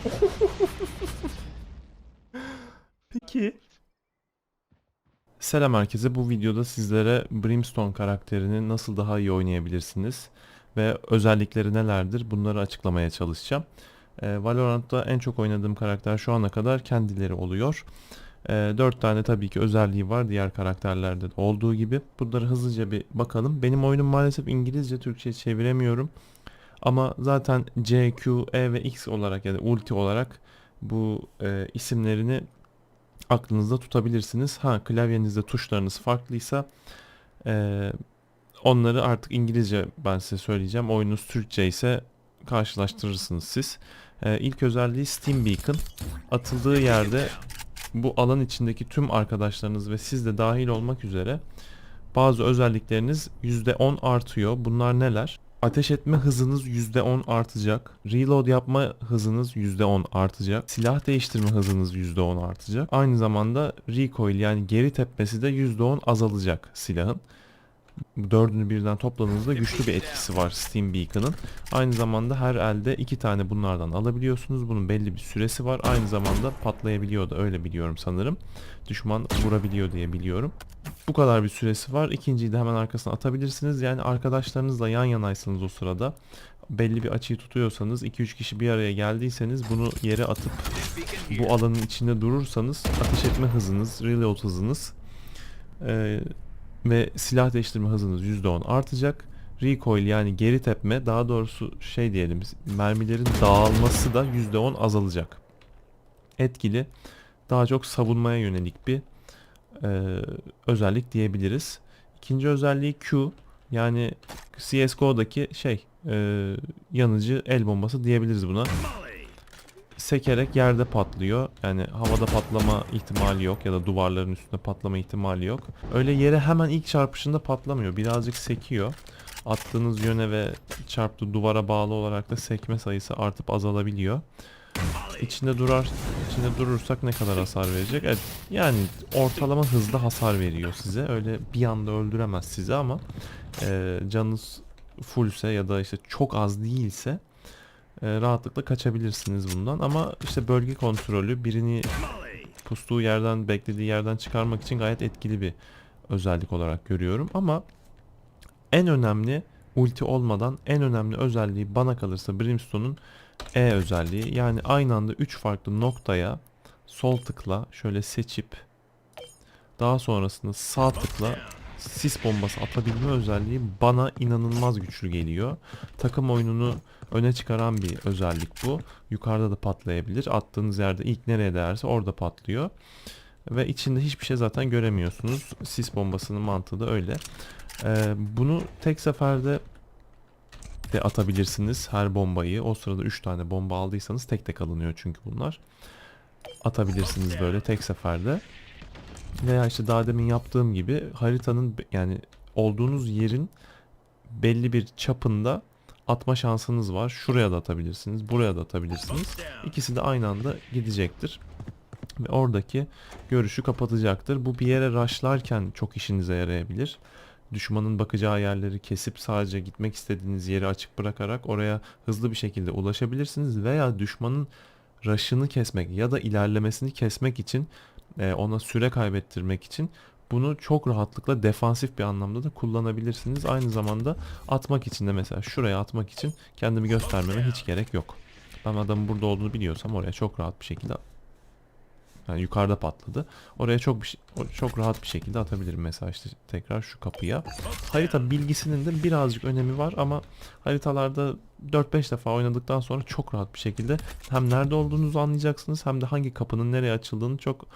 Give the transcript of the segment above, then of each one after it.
Peki. Selam herkese. Bu videoda sizlere Brimstone karakterini nasıl daha iyi oynayabilirsiniz ve özellikleri nelerdir bunları açıklamaya çalışacağım. Ee, Valorant'ta en çok oynadığım karakter şu ana kadar kendileri oluyor. Ee, 4 tane tabii ki özelliği var diğer karakterlerde de olduğu gibi. Bunları hızlıca bir bakalım. Benim oyunum maalesef İngilizce, Türkçe çeviremiyorum. Ama zaten C, Q, E ve X olarak yani ulti olarak bu e, isimlerini aklınızda tutabilirsiniz. Ha klavyenizde tuşlarınız farklıysa e, onları artık İngilizce ben size söyleyeceğim. Oyunuz Türkçe ise karşılaştırırsınız siz. E, ilk özelliği Steam Beacon. Atıldığı yerde bu alan içindeki tüm arkadaşlarınız ve siz de dahil olmak üzere bazı özellikleriniz %10 artıyor. Bunlar neler? Ateş etme hızınız %10 artacak. Reload yapma hızınız %10 artacak. Silah değiştirme hızınız %10 artacak. Aynı zamanda recoil yani geri tepmesi de %10 azalacak silahın. Dördünü birden topladığınızda güçlü bir etkisi var Steam Beacon'ın. Aynı zamanda her elde iki tane bunlardan alabiliyorsunuz. Bunun belli bir süresi var. Aynı zamanda patlayabiliyor da öyle biliyorum sanırım. Düşman vurabiliyor diye biliyorum. Bu kadar bir süresi var. İkinciyi de hemen arkasına atabilirsiniz. Yani arkadaşlarınızla yan yanaysanız o sırada belli bir açıyı tutuyorsanız 2-3 kişi bir araya geldiyseniz bunu yere atıp bu alanın içinde durursanız ateş etme hızınız, reload hızınız eee, ve silah değiştirme hızınız %10 artacak. Recoil yani geri tepme daha doğrusu şey diyelim mermilerin dağılması da %10 azalacak. Etkili daha çok savunmaya yönelik bir e, özellik diyebiliriz. İkinci özelliği Q yani CSGO'daki şey e, yanıcı el bombası diyebiliriz buna. Sekerek yerde patlıyor. Yani havada patlama ihtimali yok ya da duvarların üstünde patlama ihtimali yok. Öyle yere hemen ilk çarpışında patlamıyor. Birazcık sekiyor. Attığınız yöne ve çarptığı duvara bağlı olarak da sekme sayısı artıp azalabiliyor. İçinde durar, içinde durursak ne kadar hasar verecek? Evet, yani ortalama hızda hasar veriyor size. Öyle bir anda öldüremez sizi ama e, canınız fullse ya da işte çok az değilse e, rahatlıkla kaçabilirsiniz bundan. Ama işte bölge kontrolü birini pustuğu yerden, beklediği yerden çıkarmak için gayet etkili bir özellik olarak görüyorum. Ama en önemli ulti olmadan en önemli özelliği bana kalırsa Brimstone'un E özelliği. Yani aynı anda 3 farklı noktaya sol tıkla şöyle seçip daha sonrasında sağ tıkla sis bombası atabilme özelliği bana inanılmaz güçlü geliyor. Takım oyununu öne çıkaran bir özellik bu. Yukarıda da patlayabilir. Attığınız yerde ilk nereye değerse orada patlıyor. Ve içinde hiçbir şey zaten göremiyorsunuz. Sis bombasının mantığı da öyle. Ee, bunu tek seferde de atabilirsiniz her bombayı. O sırada 3 tane bomba aldıysanız tek tek alınıyor çünkü bunlar. Atabilirsiniz böyle tek seferde. Veya işte daha demin yaptığım gibi haritanın yani olduğunuz yerin belli bir çapında atma şansınız var. Şuraya da atabilirsiniz, buraya da atabilirsiniz. İkisi de aynı anda gidecektir. Ve oradaki görüşü kapatacaktır. Bu bir yere rushlarken çok işinize yarayabilir. Düşmanın bakacağı yerleri kesip sadece gitmek istediğiniz yeri açık bırakarak oraya hızlı bir şekilde ulaşabilirsiniz. Veya düşmanın rush'ını kesmek ya da ilerlemesini kesmek için e, ona süre kaybettirmek için bunu çok rahatlıkla defansif bir anlamda da kullanabilirsiniz. Aynı zamanda atmak için de mesela şuraya atmak için kendimi göstermeme hiç gerek yok. Ben adamın burada olduğunu biliyorsam oraya çok rahat bir şekilde yani yukarıda patladı. Oraya çok bir şey- çok rahat bir şekilde atabilirim mesela işte tekrar şu kapıya. Harita bilgisinin de birazcık önemi var ama haritalarda 4-5 defa oynadıktan sonra çok rahat bir şekilde hem nerede olduğunuzu anlayacaksınız hem de hangi kapının nereye açıldığını çok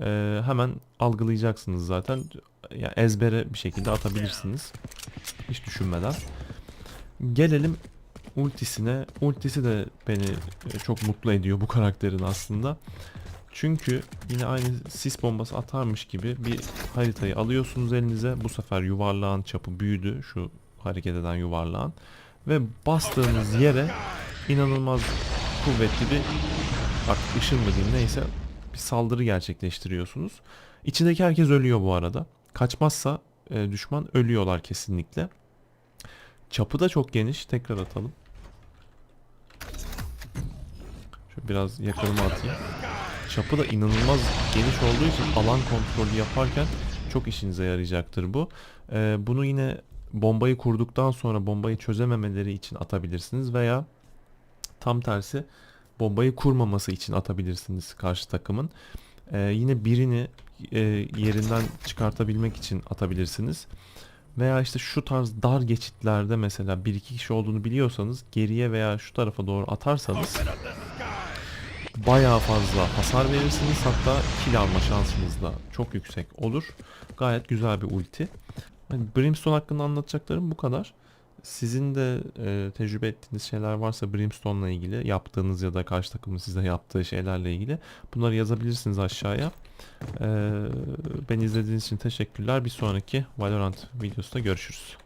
e, hemen algılayacaksınız zaten. Yani ezbere bir şekilde atabilirsiniz. Hiç düşünmeden. Gelelim ultisine. Ultisi de beni e, çok mutlu ediyor bu karakterin aslında. Çünkü yine aynı sis bombası atarmış gibi bir haritayı alıyorsunuz elinize. Bu sefer yuvarlağın çapı büyüdü. Şu hareket eden yuvarlağın. Ve bastığınız yere inanılmaz kuvvetli bir bak ışın mı diyeyim neyse bir saldırı gerçekleştiriyorsunuz. İçindeki herkes ölüyor bu arada. Kaçmazsa e, düşman ölüyorlar kesinlikle. Çapı da çok geniş. Tekrar atalım. Şöyle biraz yakınıma atayım. Çapı da inanılmaz geniş olduğu için alan kontrolü yaparken çok işinize yarayacaktır bu. Ee, bunu yine bombayı kurduktan sonra bombayı çözememeleri için atabilirsiniz veya tam tersi bombayı kurmaması için atabilirsiniz karşı takımın. Ee, yine birini e, yerinden çıkartabilmek için atabilirsiniz. Veya işte şu tarz dar geçitlerde mesela bir iki kişi olduğunu biliyorsanız geriye veya şu tarafa doğru atarsanız bayağı fazla hasar verirsiniz. Hatta kill alma şansınız da çok yüksek olur. Gayet güzel bir ulti. Hani Brimstone hakkında anlatacaklarım bu kadar. Sizin de e, tecrübe ettiğiniz şeyler varsa Brimstone'la ilgili yaptığınız ya da karşı takımın size yaptığı şeylerle ilgili bunları yazabilirsiniz aşağıya. E, beni izlediğiniz için teşekkürler. Bir sonraki Valorant videosunda görüşürüz.